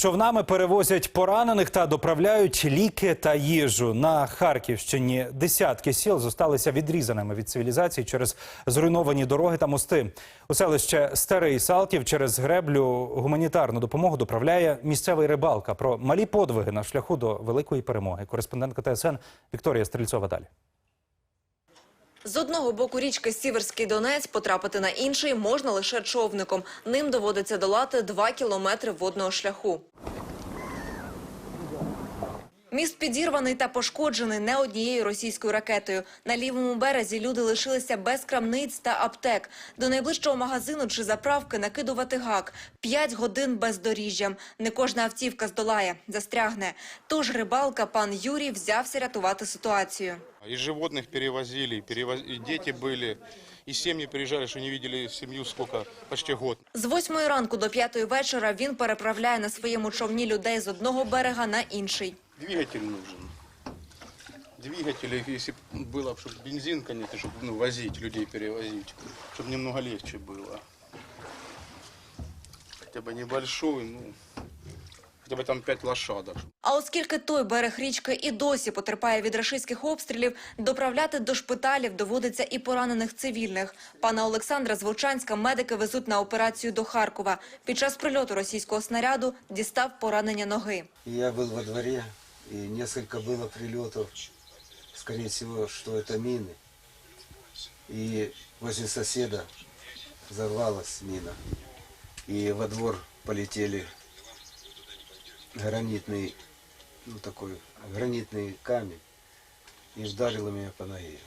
Човнами перевозять поранених та доправляють ліки та їжу. На Харківщині десятки сіл зосталися відрізаними від цивілізації через зруйновані дороги та мости. У селище Старий Салтів через греблю гуманітарну допомогу доправляє місцевий рибалка. Про малі подвиги на шляху до великої перемоги. Кореспондентка ТСН Вікторія Стрільцова далі. З одного боку річки Сіверський Донець потрапити на інший можна лише човником. Ним доводиться долати два кілометри водного шляху. Міст підірваний та пошкоджений не однією російською ракетою. На лівому березі люди лишилися без крамниць та аптек. До найближчого магазину чи заправки накидувати гак. П'ять годин бездоріжжям. Не кожна автівка здолає, застрягне. Тож рибалка пан Юрій взявся рятувати ситуацію. И животных перевозили, и, перевоз- и дети были, и семьи приезжали, что не видели семью сколько, почти год. З восьмої ранку до п'ятої вечора він переправляє на своєму човні людей з одного берега на інший. Двигатель нужен. Двигатель, если б было, чтобы бензин, конечно, чтобы ну, возить, людей перевозить, чтобы немного легче было. Хотя бы небольшой, ну, хотя бы там пять лошадок. А оскільки той берег річки і досі потерпає від рашистських обстрілів, доправляти до шпиталів доводиться і поранених цивільних. Пана Олександра з Вовчанська медики везуть на операцію до Харкова. Під час прильоту російського снаряду дістав поранення ноги. Я был во дворе, и несколько было прилетов. Скорее всего, что это мины. И возле соседа взорвалась мина. И во двор полетели гранитный, ну такой гранитный камень. И вдарило меня по ноге.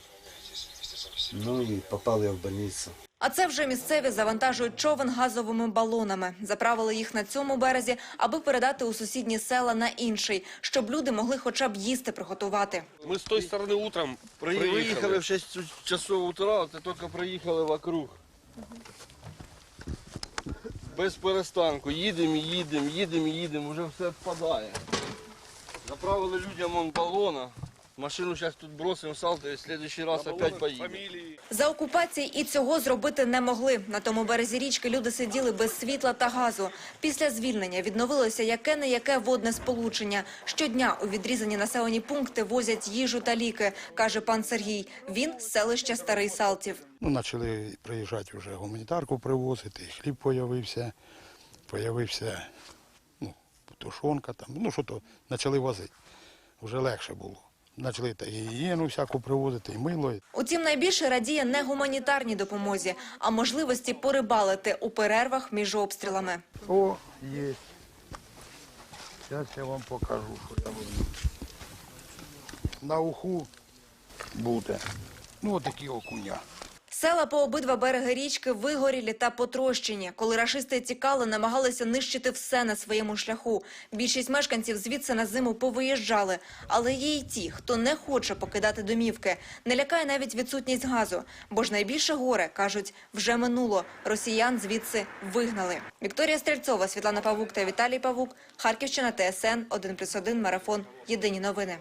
Ну и попал я в больницу. А це вже місцеві завантажують човен газовими балонами. Заправили їх на цьому березі, аби передати у сусідні села на інший, щоб люди могли хоча б їсти приготувати. Мы с той стороны утром Приїхали приехали. в 6 часов утра, ти тільки приїхали вокруг. Без перестанку. Їдемо, їдемо, їдемо, їдемо, вже все впадає. Заправили людям он балона. Машину зараз тут бросимо салто і в следующий раз опять поїдемо. За окупації і цього зробити не могли. На тому березі річки люди сиділи без світла та газу. Після звільнення відновилося яке-не-яке водне сполучення. Щодня у відрізані населені пункти возять їжу та ліки, каже пан Сергій. Він з селища Старий Салтів. Ну, почали приїжджати вже гуманітарку привозити, хліб появився, появився ну, тушонка там, ну що то, почали возити. Вже легше було. Почали та гігієну всяку привозити, і мило. Утім, найбільше радіє не гуманітарній допомозі, а можливості порибалити у перервах між обстрілами. О, є. Зараз я вам покажу, що я роблю. На уху буде. Ну, отакі окуня. Села по обидва береги річки вигорілі та потрощені. Коли рашисти тікали, намагалися нищити все на своєму шляху. Більшість мешканців звідси на зиму повиїжджали. Але є й ті, хто не хоче покидати домівки. Не лякає навіть відсутність газу. Бо ж найбільше горе, кажуть, вже минуло. Росіян звідси вигнали. Вікторія Стрельцова, Світлана Павук та Віталій Павук. Харківщина, ТСН, 1+,1, Марафон. Єдині новини.